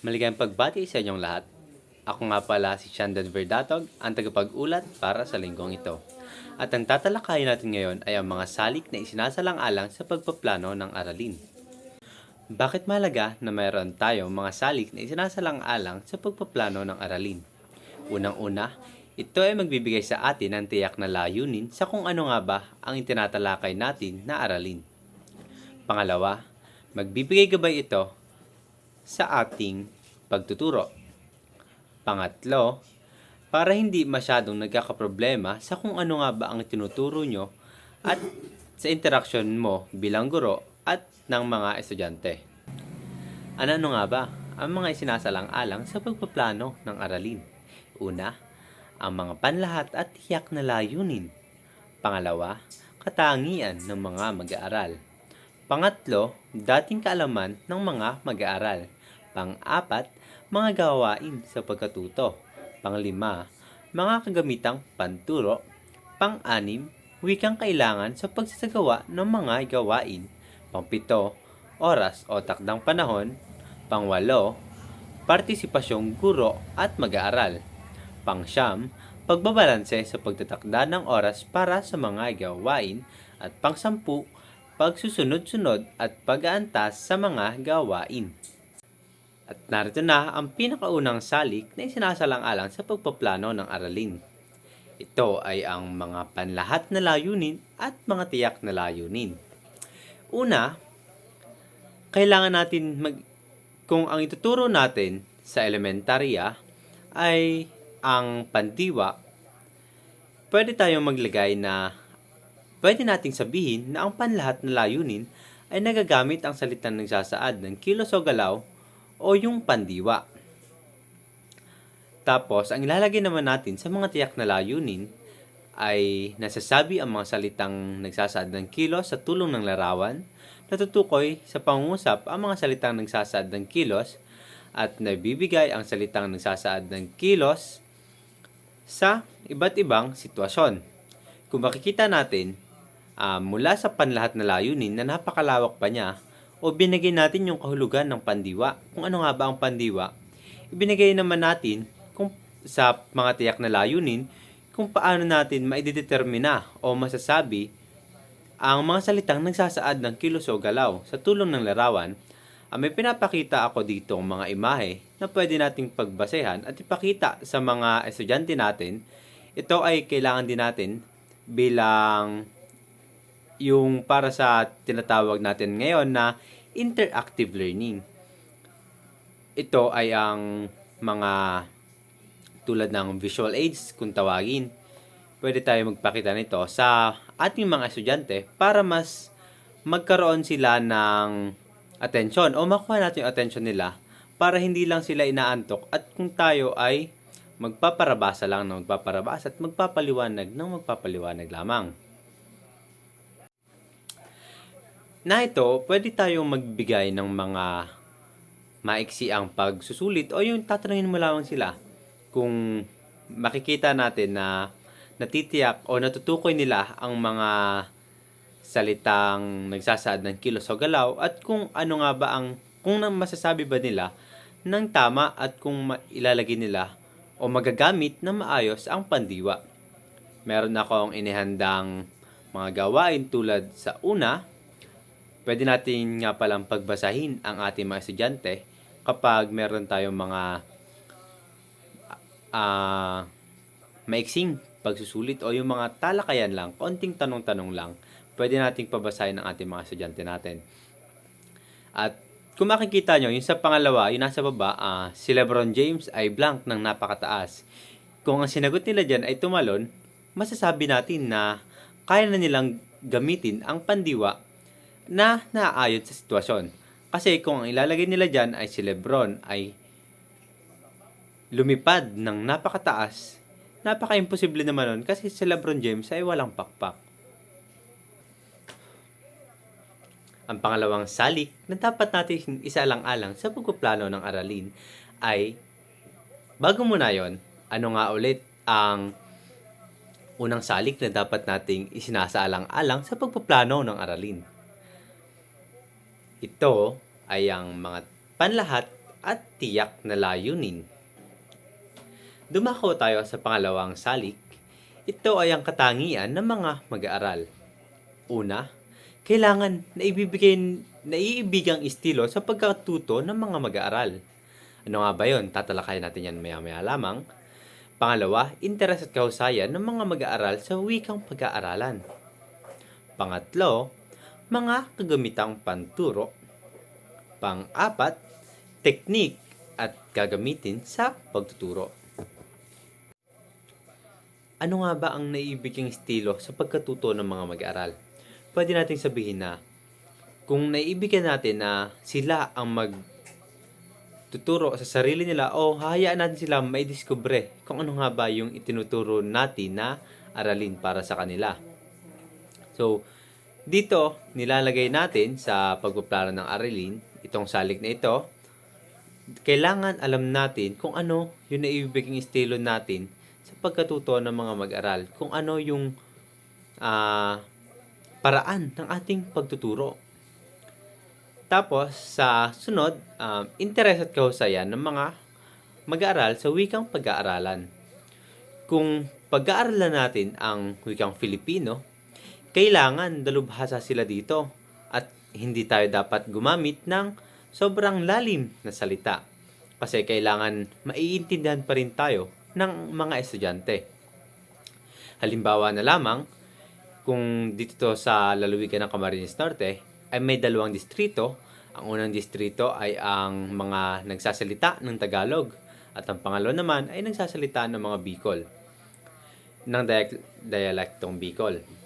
Maligayang pagbati sa inyong lahat. Ako nga pala si Shandon Verdatog, ang tagapag-ulat para sa linggong ito. At ang tatalakayin natin ngayon ay ang mga salik na isinasalang-alang sa pagpaplano ng aralin. Bakit mahalaga na mayroon tayo mga salik na isinasalang-alang sa pagpaplano ng aralin? Unang-una, ito ay magbibigay sa atin ng tiyak na layunin sa kung ano nga ba ang itinatalakay natin na aralin. Pangalawa, magbibigay gabay ito sa ating pagtuturo. Pangatlo, para hindi masyadong nagkakaproblema sa kung ano nga ba ang tinuturo nyo at sa interaksyon mo bilang guro at ng mga estudyante. Ano-ano nga ba ang mga isinasalang-alang sa pagpaplano ng aralin? Una, ang mga panlahat at tiyak na layunin. Pangalawa, katangian ng mga mag-aaral. Pangatlo, dating kaalaman ng mga mag-aaral. Pang-apat, mga gawain sa pagkatuto. Panglima, mga kagamitang panturo. Pang-anim, wikang kailangan sa pagsasagawa ng mga gawain. Pangpito, oras o takdang panahon. Pangwalo, partisipasyong guro at mag-aaral. Pangsyam, pagbabalanse sa pagtatakda ng oras para sa mga gawain. At pangsampu, pagsusunod-sunod at pag-aantas sa mga gawain. At narito na ang pinakaunang salik na isinasalang-alang sa pagpaplano ng aralin. Ito ay ang mga panlahat na layunin at mga tiyak na layunin. Una, kailangan natin mag kung ang ituturo natin sa elementarya ay ang pandiwa, pwede tayong maglagay na pwede nating sabihin na ang panlahat na layunin ay nagagamit ang salitang nagsasaad ng kilos o galaw o yung pandiwa. Tapos, ang ilalagay naman natin sa mga tiyak na layunin ay nasasabi ang mga salitang nagsasaad ng kilos sa tulong ng larawan, natutukoy sa pangungusap ang mga salitang nagsasaad ng kilos, at nabibigay ang salitang nagsasaad ng kilos sa iba't ibang sitwasyon. Kung makikita natin, ah, mula sa panlahat na layunin na napakalawak pa niya, o binigay natin yung kahulugan ng pandiwa. Kung ano nga ba ang pandiwa, ibinigay naman natin kung sa mga tiyak na layunin kung paano natin maidedetermina o masasabi ang mga salitang nagsasaad ng kilos o galaw sa tulong ng larawan. Ah, may pinapakita ako dito ang mga imahe na pwede nating pagbasehan at ipakita sa mga estudyante natin. Ito ay kailangan din natin bilang yung para sa tinatawag natin ngayon na interactive learning. Ito ay ang mga tulad ng visual aids kung tawagin. Pwede tayo magpakita nito sa ating mga estudyante para mas magkaroon sila ng atensyon o makuha natin yung atensyon nila para hindi lang sila inaantok at kung tayo ay magpaparabasa lang ng magpaparabasa at magpapaliwanag ng magpapaliwanag lamang. Na ito, pwede tayong magbigay ng mga maiksi ang pagsusulit o yung tatanungin mo lamang sila kung makikita natin na natitiyak o natutukoy nila ang mga salitang nagsasaad ng kilos o galaw at kung ano nga ba ang kung na- masasabi ba nila ng tama at kung ilalagay nila o magagamit na maayos ang pandiwa. Meron akong inihandang mga gawain tulad sa una, pwede natin nga palang pagbasahin ang ating mga estudyante kapag meron tayong mga ah maiksing pagsusulit o yung mga talakayan lang, konting tanong-tanong lang, pwede nating pabasahin ang ating mga estudyante natin. At kung makikita nyo, yung sa pangalawa, yung nasa baba, ah, si Lebron James ay blank ng napakataas. Kung ang sinagot nila dyan ay tumalon, masasabi natin na kaya na nilang gamitin ang pandiwa na naaayon sa sitwasyon. Kasi kung ang ilalagay nila dyan ay si Lebron ay lumipad ng napakataas, napaka-imposible naman nun kasi si Lebron James ay walang pakpak. Ang pangalawang salik na dapat natin isalang-alang sa pagkuplano ng aralin ay bago muna yon, ano nga ulit ang unang salik na dapat nating isinasaalang-alang sa pagpaplano ng aralin. Ito ay ang mga panlahat at tiyak na layunin. Dumako tayo sa pangalawang salik. Ito ay ang katangian ng mga mag-aaral. Una, kailangan na ibibigay naiibigang estilo sa pagkatuto ng mga mag-aaral. Ano nga ba yon? Tatalakayin natin yan maya-maya lamang. Pangalawa, interes at kahusayan ng mga mag-aaral sa wikang pag-aaralan. Pangatlo, mga kagamitang panturo. Pang-apat, teknik at gagamitin sa pagtuturo. Ano nga ba ang naiibiging estilo sa pagkatuto ng mga mag-aaral? Pwede nating sabihin na kung naiibigyan natin na sila ang mag tuturo sa sarili nila o hahayaan natin sila may diskubre kung ano nga ba yung itinuturo natin na aralin para sa kanila. So, dito, nilalagay natin sa pagpaplano ng aralin, itong salik na ito, kailangan alam natin kung ano yung naibibiging estilo natin sa pagkatuto ng mga mag-aral. Kung ano yung ah, paraan ng ating pagtuturo. Tapos, sa sunod, um, interes at kahusayan ng mga mag-aaral sa wikang pag-aaralan. Kung pag-aaralan natin ang wikang Filipino, kailangan dalubhasa sila dito at hindi tayo dapat gumamit ng sobrang lalim na salita kasi kailangan maiintindihan pa rin tayo ng mga estudyante. Halimbawa na lamang, kung dito to sa lalawigan ng Camarines Norte, ay may dalawang distrito. Ang unang distrito ay ang mga nagsasalita ng Tagalog at ang pangalawa naman ay nagsasalita ng mga Bicol ng dialect, dialektong Bicol.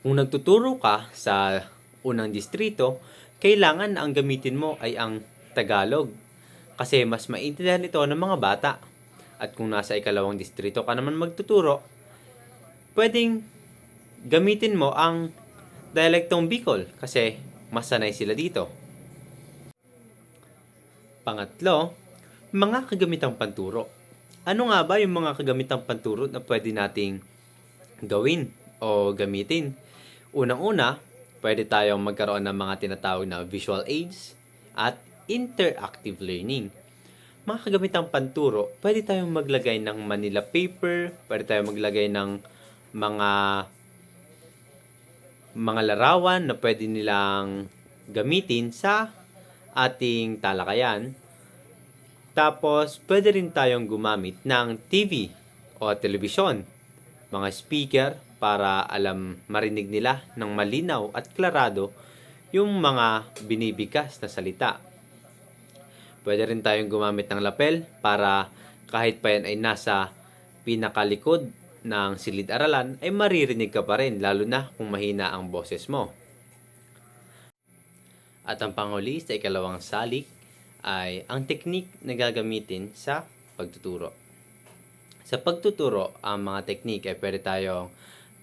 Kung nagtuturo ka sa unang distrito, kailangan na ang gamitin mo ay ang Tagalog kasi mas maintindihan ito ng mga bata. At kung nasa ikalawang distrito ka naman magtuturo, pwedeng gamitin mo ang dialektong Bicol kasi mas sanay sila dito. Pangatlo, mga kagamitang panturo. Ano nga ba yung mga kagamitang panturo na pwede nating gawin o gamitin? Unang-una, pwede tayong magkaroon ng mga tinatawag na visual aids at interactive learning. Mga kagamitang panturo, pwede tayong maglagay ng Manila paper, pwede tayong maglagay ng mga mga larawan na pwede nilang gamitin sa ating talakayan. Tapos, pwede rin tayong gumamit ng TV o telebisyon, mga speaker para alam marinig nila ng malinaw at klarado yung mga binibigas na salita. Pwede rin tayong gumamit ng lapel para kahit pa yan ay nasa pinakalikod ng silid-aralan ay maririnig ka pa rin lalo na kung mahina ang boses mo. At ang panghuli sa ikalawang salik ay ang teknik na gagamitin sa pagtuturo. Sa pagtuturo, ang mga teknik ay pwede tayong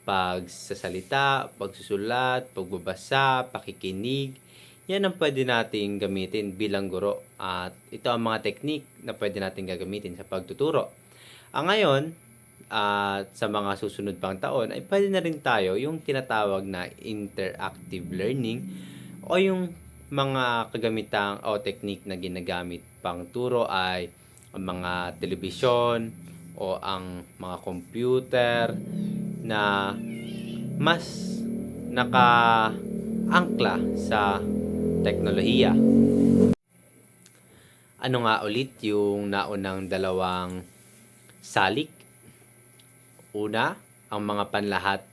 pagsasalita, pagsusulat, pagbabasa, pakikinig. Yan ang pwede nating gamitin bilang guro. At ito ang mga teknik na pwede nating gagamitin sa pagtuturo. Ang ngayon, at sa mga susunod pang taon ay pwede na rin tayo yung tinatawag na interactive learning o yung mga kagamitang o technique na ginagamit pang turo ay ang mga telebisyon o ang mga computer na mas nakaangkla sa teknolohiya. Ano nga ulit yung naunang dalawang salik Una, ang mga panlahat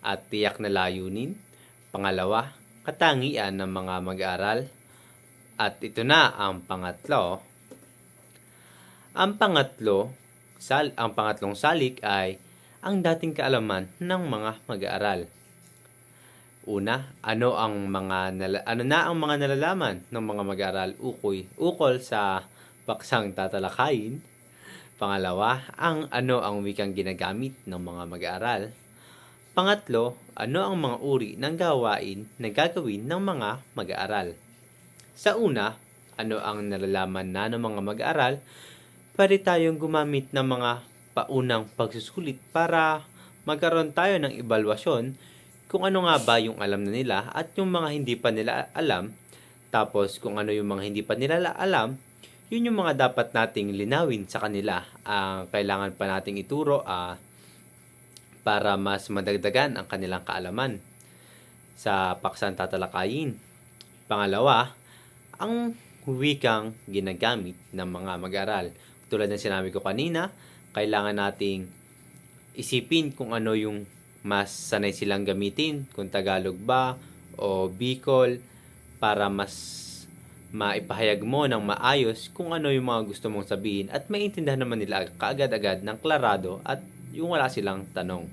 at tiyak na layunin. Pangalawa, katangian ng mga mag-aaral. At ito na ang pangatlo. Ang pangatlo, sal ang pangatlong salik ay ang dating kaalaman ng mga mag-aaral. Una, ano ang mga ano na ang mga nalalaman ng mga mag-aaral ukoy ukol sa paksang tatalakayin Pangalawa, ang ano ang wikang ginagamit ng mga mag-aaral. Pangatlo, ano ang mga uri ng gawain na gagawin ng mga mag-aaral. Sa una, ano ang nalalaman na ng mga mag-aaral, pwede tayong gumamit ng mga paunang pagsusulit para magkaroon tayo ng ebalwasyon kung ano nga ba yung alam na nila at yung mga hindi pa nila alam, Tapos kung ano yung mga hindi pa nila la- alam, yun yung mga dapat nating linawin sa kanila. Ang kailangan pa nating ituro ah, para mas madagdagan ang kanilang kaalaman sa paksang tatalakayin. Pangalawa, ang wikang ginagamit ng mga mag-aral. Tulad ng sinabi ko kanina, kailangan nating isipin kung ano yung mas sanay silang gamitin, kung Tagalog ba o Bicol, para mas maipahayag mo ng maayos kung ano yung mga gusto mong sabihin at maintindihan naman nila kaagad-agad ng klarado at yung wala silang tanong.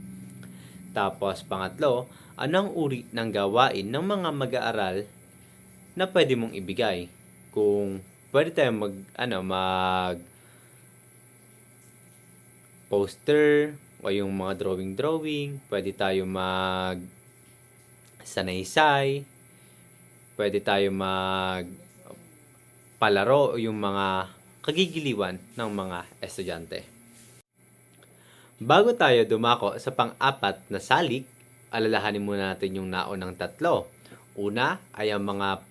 Tapos pangatlo, anong uri ng gawain ng mga mag-aaral na pwede mong ibigay? Kung pwede tayong mag ano mag poster o yung mga drawing drawing, pwede tayo mag sanaysay, pwede tayo mag palaro yung mga kagigiliwan ng mga estudyante. Bago tayo dumako sa pang-apat na salik, alalahanin muna natin yung naunang tatlo. Una ay ang mga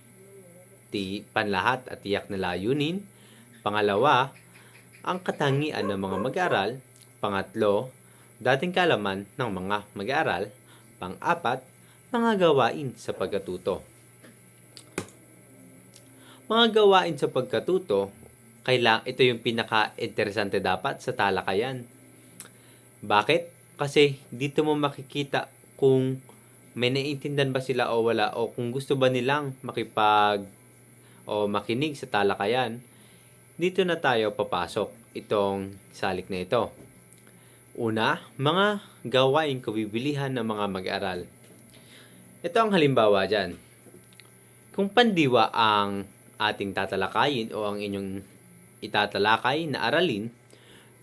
ti panlahat at tiyak na layunin. Pangalawa, ang katangian ng mga mag-aaral. Pangatlo, dating kalaman ng mga mag-aaral. Pang-apat, mga gawain sa pagkatuto. Mga gawain sa pagkatuto, kailang ito yung pinaka-interesante dapat sa talakayan. Bakit? Kasi dito mo makikita kung may naiintindihan ba sila o wala o kung gusto ba nilang makipag o makinig sa talakayan. Dito na tayo papasok itong salik na ito. Una, mga gawain kabibilihan ng mga mag-aral. Ito ang halimbawa dyan. Kung pandiwa ang ating tatalakayin o ang inyong itatalakay na aralin,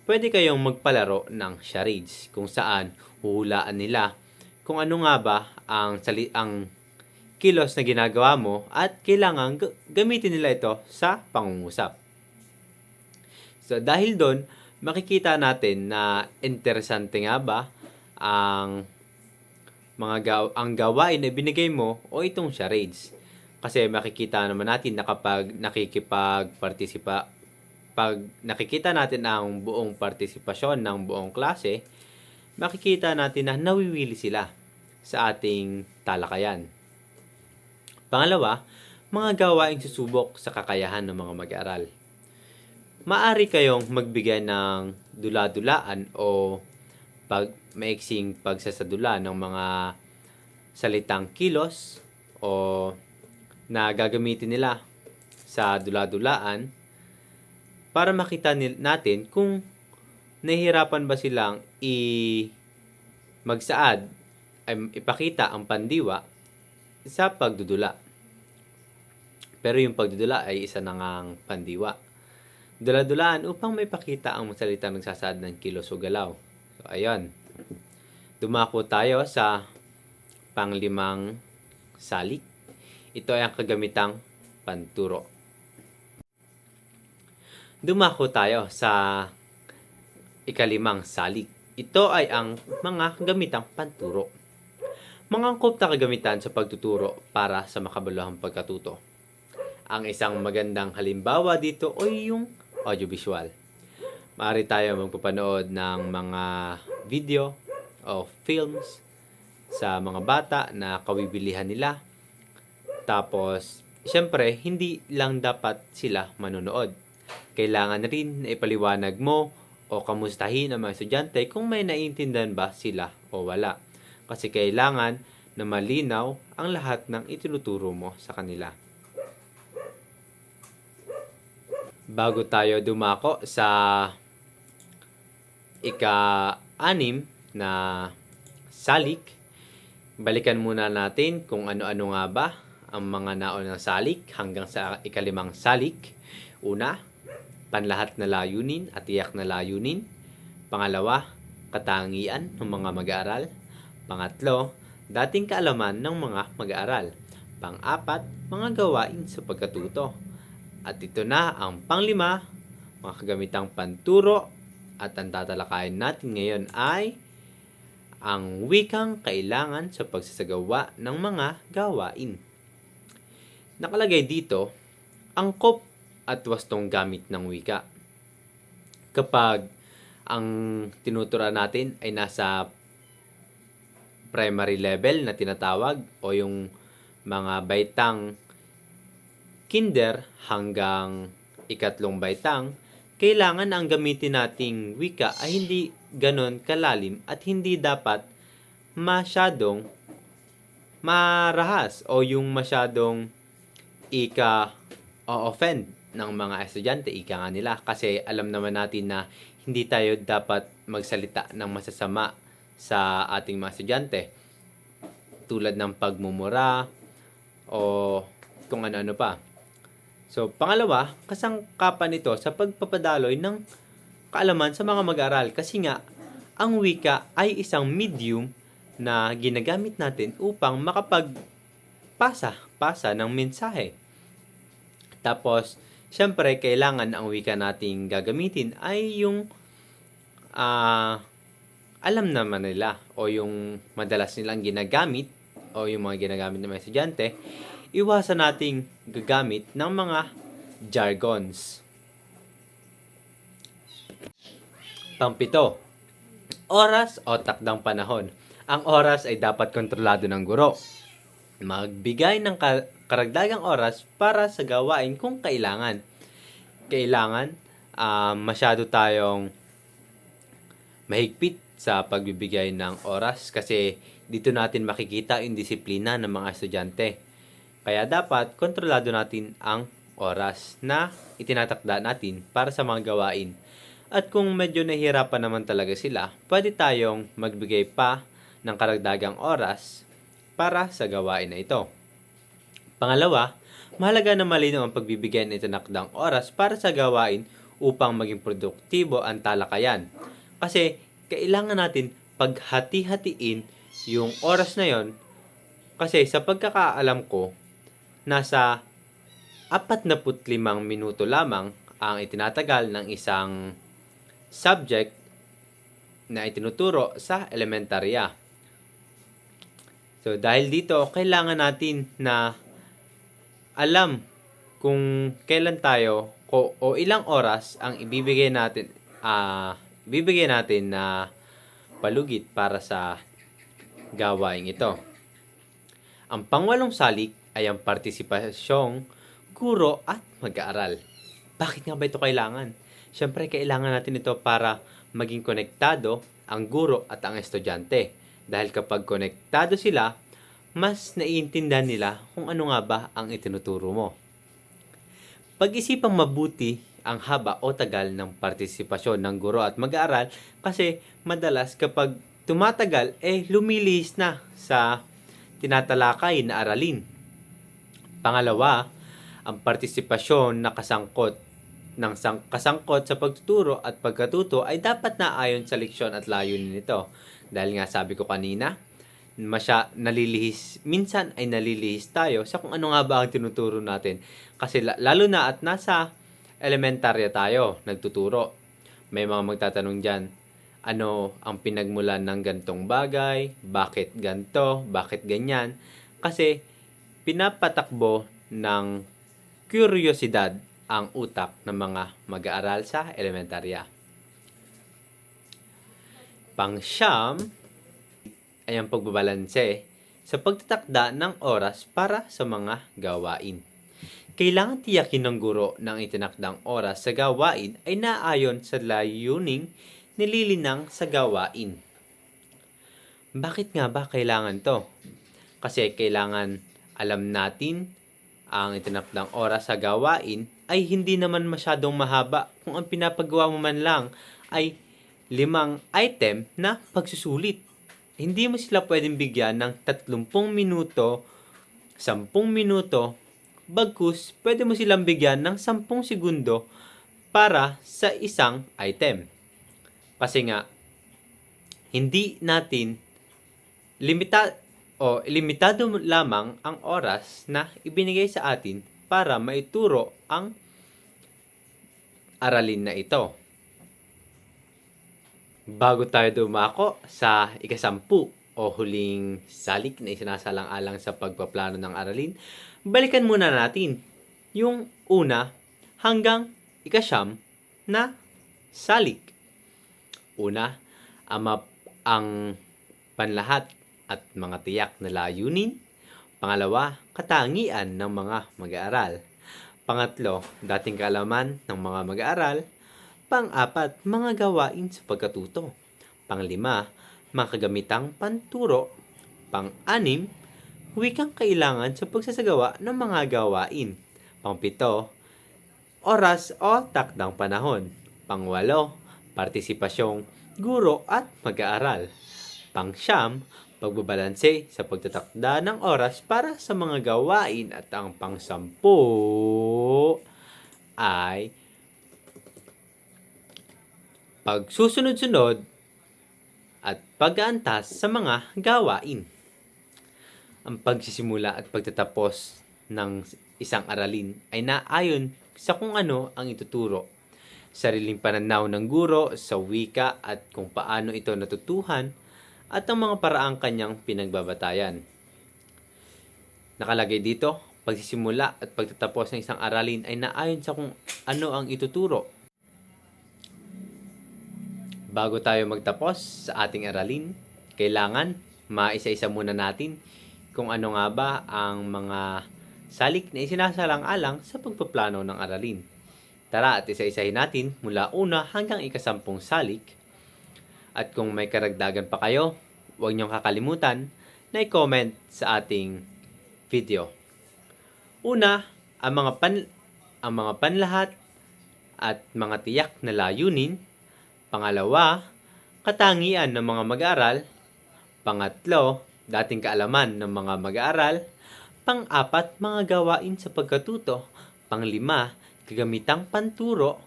pwede kayong magpalaro ng charades kung saan huhulaan nila kung ano nga ba ang sali ang kilos na ginagawa mo at kailangan gamitin nila ito sa pangungusap. So dahil doon, makikita natin na interesante nga ba ang mga gaw- ang gawain na binigay mo o itong charades. Kasi makikita naman natin na kapag nakikipag-partisipa pag nakikita natin ang buong partisipasyon ng buong klase, makikita natin na nawiwili sila sa ating talakayan. Pangalawa, mga gawaing susubok sa kakayahan ng mga mag-aaral. Maari kayong magbigay ng dula-dulaan o pag maiksing pagsasadula ng mga salitang kilos o na gagamitin nila sa dula-dulaan para makita natin kung nahihirapan ba silang i magsaad ay ipakita ang pandiwa sa pagdudula. Pero yung pagdudula ay isa na pandiwa. Dula-dulaan upang may pakita ang salita nagsasaad ng kilos o galaw. So, ayun. Dumako tayo sa panglimang salik. Ito ay ang kagamitang panturo. Dumako tayo sa ikalimang salik. Ito ay ang mga gamitang panturo. Mga angkop na kagamitan sa pagtuturo para sa makabuluhang pagkatuto. Ang isang magandang halimbawa dito ay yung audiovisual. Maaari tayo magpapanood ng mga video o films sa mga bata na kawibilihan nila. Tapos, syempre, hindi lang dapat sila manonood. Kailangan rin na ipaliwanag mo o kamustahin ang mga estudyante kung may naiintindihan ba sila o wala. Kasi kailangan na malinaw ang lahat ng itinuturo mo sa kanila. Bago tayo dumako sa ika-anim na salik, balikan muna natin kung ano-ano nga ba ang mga naon ng salik hanggang sa ikalimang salik. Una, panlahat na layunin at tiyak na layunin. Pangalawa, katangian ng mga mag-aaral. Pangatlo, dating kaalaman ng mga mag-aaral. Pang-apat, mga gawain sa pagkatuto. At ito na ang panglima, mga kagamitang panturo at ang tatalakayin natin ngayon ay ang wikang kailangan sa pagsasagawa ng mga gawain. Nakalagay dito, angkop at wastong gamit ng wika. Kapag ang tinuturan natin ay nasa primary level na tinatawag o yung mga baitang kinder hanggang ikatlong baitang, kailangan ang gamitin nating wika ay hindi ganon kalalim at hindi dapat masyadong marahas o yung masyadong ika offend ng mga estudyante, ika nga nila. Kasi alam naman natin na hindi tayo dapat magsalita ng masasama sa ating mga estudyante. Tulad ng pagmumura o kung ano-ano pa. So, pangalawa, kasangkapan ito sa pagpapadaloy ng kaalaman sa mga mag-aaral. Kasi nga, ang wika ay isang medium na ginagamit natin upang makapagpasa pasa ng mensahe. Tapos, syempre, kailangan ang wika nating gagamitin ay yung ah, alam naman nila o yung madalas nilang ginagamit o yung mga ginagamit ng mga estudyante, iwasan nating gagamit ng mga jargons. Pampito, oras o takdang panahon. Ang oras ay dapat kontrolado ng guro. Magbigay ng ka- karagdagang oras para sa gawain kung kailangan. Kailangan ah, masyado tayong mahigpit sa pagbibigay ng oras kasi dito natin makikita yung disiplina ng mga estudyante. Kaya dapat kontrolado natin ang oras na itinatakda natin para sa mga gawain. At kung medyo nahihirapan naman talaga sila, pwede tayong magbigay pa ng karagdagang oras para sa gawain na ito. Pangalawa, mahalaga na malinaw ang pagbibigay ng itinakdang oras para sa gawain upang maging produktibo ang talakayan. Kasi kailangan natin paghati-hatiin yung oras na yon kasi sa pagkakaalam ko, nasa 45 minuto lamang ang itinatagal ng isang subject na itinuturo sa elementarya. So dahil dito, kailangan natin na alam kung kailan tayo o, o ilang oras ang ibibigay natin ah ibibigay natin na palugit para sa gawain ito. Ang pangwalong salik ay ang partisipasyong guro at mag-aaral. Bakit nga ba ito kailangan? Siyempre, kailangan natin ito para maging konektado ang guro at ang estudyante. Dahil kapag konektado sila, mas naiintindihan nila kung ano nga ba ang itinuturo mo. Pag-isipang mabuti ang haba o tagal ng partisipasyon ng guro at mag-aaral kasi madalas kapag tumatagal, eh lumilihis na sa tinatalakay na aralin. Pangalawa, ang partisipasyon na kasangkot ng sang- kasangkot sa pagtuturo at pagkatuto ay dapat na ayon sa leksyon at layunin nito. Dahil nga sabi ko kanina, masya nalilihis, minsan ay nalilihis tayo sa kung ano nga ba ang tinuturo natin. Kasi la- lalo na at nasa elementarya tayo, nagtuturo. May mga magtatanong dyan, ano ang pinagmulan ng gantong bagay, bakit ganto, bakit ganyan. Kasi pinapatakbo ng kuryosidad ang utak ng mga mag-aaral sa elementarya. Pangsyam ay ang pagbabalanse sa pagtatakda ng oras para sa mga gawain. Kailangan tiyakin ng guro ng itinakdang oras sa gawain ay naayon sa layuning nililinang sa gawain. Bakit nga ba kailangan to? Kasi kailangan alam natin ang itinakdang oras sa gawain ay hindi naman masyadong mahaba kung ang pinapagawa mo man lang ay limang item na pagsusulit. Hindi mo sila pwedeng bigyan ng 30 minuto, 10 minuto, bagkus pwede mo silang bigyan ng 10 segundo para sa isang item. Kasi nga, hindi natin limita o limitado lamang ang oras na ibinigay sa atin para maituro ang aralin na ito. Bago tayo dumako sa ikasampu o huling salik na isinasalang-alang sa pagpaplano ng aralin, balikan muna natin yung una hanggang ikasyam na salik. Una, ang, ang panlahat at mga tiyak na layunin. Pangalawa, katangian ng mga mag-aaral. Pangatlo, dating kaalaman ng mga mag-aaral. Pang-apat, mga gawain sa pagkatuto. Panglima, mga kagamitang panturo. Pang-anim, wikang kailangan sa pagsasagawa ng mga gawain. Pangpito, oras o takdang panahon. Pangwalo, partisipasyong guro at mag-aaral. Pangsyam, pagbabalanse sa pagtatakda ng oras para sa mga gawain at ang pangsampu ay pagsusunod-sunod at pag-aantas sa mga gawain. Ang pagsisimula at pagtatapos ng isang aralin ay naayon sa kung ano ang ituturo. Sariling pananaw ng guro sa wika at kung paano ito natutuhan at ang mga paraang kanyang pinagbabatayan. Nakalagay dito, pagsisimula at pagtatapos ng isang aralin ay naayon sa kung ano ang ituturo. Bago tayo magtapos sa ating aralin, kailangan maisa-isa muna natin kung ano nga ba ang mga salik na isinasalang-alang sa pagpaplano ng aralin. Tara at isa-isahin natin mula una hanggang ikasampung salik. At kung may karagdagan pa kayo, huwag niyong kakalimutan na i-comment sa ating video. Una, ang mga pan ang mga panlahat at mga tiyak na layunin. Pangalawa, katangian ng mga mag-aaral. Pangatlo, dating kaalaman ng mga mag-aaral. Pang-apat, mga gawain sa pagkatuto. Panglima, kagamitang panturo.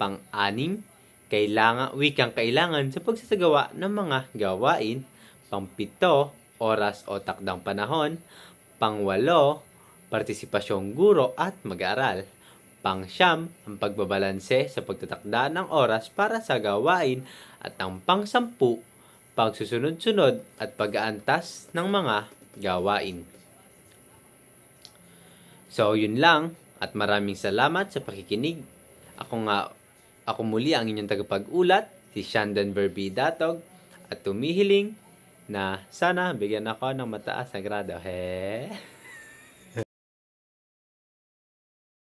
Pang-anim, kailangan, wikang kailangan sa pagsasagawa ng mga gawain. Pangpito, oras o takdang panahon. Pangwalo, partisipasyong guro at mag-aaral. Pangsyam, ang pagbabalanse sa pagtatakda ng oras para sa gawain at ang pangsampu, pagsusunod-sunod at pag-aantas ng mga gawain. So, yun lang at maraming salamat sa pakikinig. Ako nga, ako muli ang inyong tagapag-ulat, si Shandon Verbi Datog at tumihiling na sana bigyan ako ng mataas na grado. He?